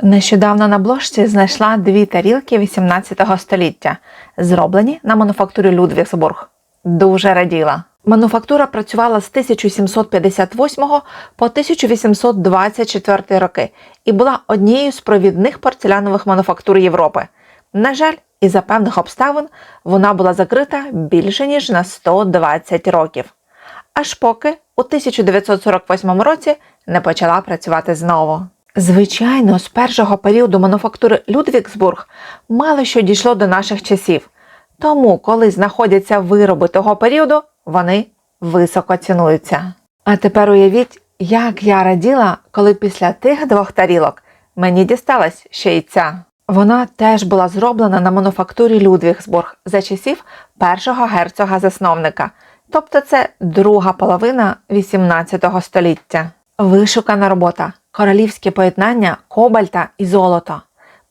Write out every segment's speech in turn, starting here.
Нещодавно на бложці знайшла дві тарілки 18 століття, зроблені на мануфактурі Людвігсбург. Дуже раділа. Мануфактура працювала з 1758 по 1824 роки і була однією з провідних порцелянових мануфактур Європи. На жаль, із-за певних обставин вона була закрита більше ніж на 120 років. Аж поки у 1948 році не почала працювати знову. Звичайно, з першого періоду мануфактури Людвігсбург мало що дійшло до наших часів. Тому, коли знаходяться вироби того періоду, вони високо цінуються. А тепер уявіть, як я раділа, коли після тих двох тарілок мені дісталась ще й ця. Вона теж була зроблена на мануфактурі Людвігсбург за часів першого герцога-засновника, тобто це друга половина 18 століття. Вишукана робота, королівське поєднання кобальта і золота.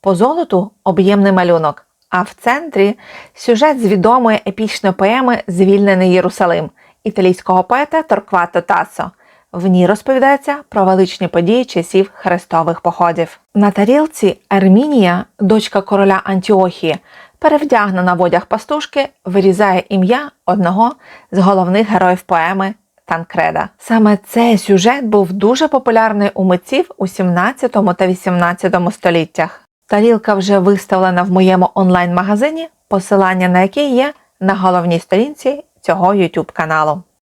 По золоту об'ємний малюнок, а в центрі сюжет з відомої епічної поеми Звільнений Єрусалим італійського поета Торквато Тассо. В ній розповідається про величні події часів хрестових походів. На тарілці Ермінія, дочка короля Антіохії, перевдягнена в одяг пастушки, вирізає ім'я одного з головних героїв поеми Танкреда. Саме цей сюжет був дуже популярний у митців у 17 та 18 століттях. Тарілка вже виставлена в моєму онлайн-магазині, посилання на який є на головній сторінці цього YouTube каналу.